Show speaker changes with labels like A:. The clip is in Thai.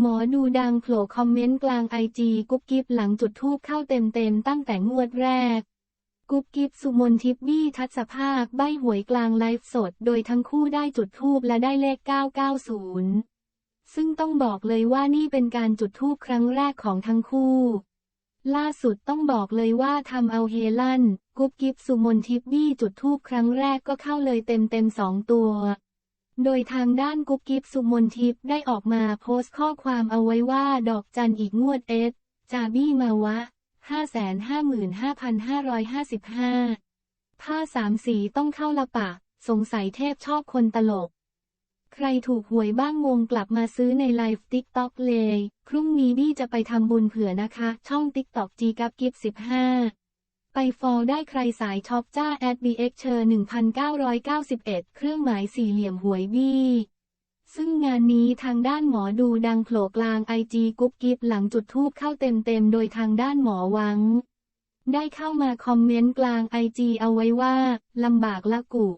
A: หมอดูดังโผล่คอมเมนต์กลางไอจีกุ๊บกิ๊บหลังจุดทูบเข้าเต็มๆตั้งแต่งวดแรก กุ๊บกิ๊บสุมนทิพย์บี้ทัศภาคใบหวยกลางไลฟ์สด โดยทั้งคู่ได้จุดทูบและได้เลข 990 ซึ่งต้องบอกเลยว่านี่เป็นการจุดทูบครั้งแรกของทั้งคู่ ล่าสุดต้องบอกเลยว่าทำเอาเฮลั่น กุ๊บกิ๊บสุมนทิพย์บี้จุดทูบครั้งแรกก็เข้าเลยเต็มๆสองตัว โดยทางด้านกุ๊บกิ๊บสุมนทิพย์ได้ออกมาโพสต์ข้อความเอาไว้ว่าดอกจันอีกงวดเอสจาบี้มาวะ 555,555 ผ้าสามสีต้องเข้าละปะ สงสัยเทพชอบคนตลก ใครถูกหวยบ้างงงกลับมาซื้อในไลฟ์ติ๊กต็อกเลย พรุ่งนี้บี้จะไปทำบุญเผื่อนะคะ ช่องติ๊กต็อกจีกับกิฟ15 ไปฟอลได้ใครสายช็อปจ้าแอด BX เชอร์1991 เครื่องหมายสี่เหลี่ยมหวยบี้ซึ่งงานนี้ทางด้านหมอดูดังโผล่กลางไอจีกุ๊บกิ๊บหลังจุดทูบเข้าเต็มๆ โดยทางด้านหมอวัง ได้เข้ามาคอมเมนต์กลางไอจีเอาไว้ว่า ลำบากละกุ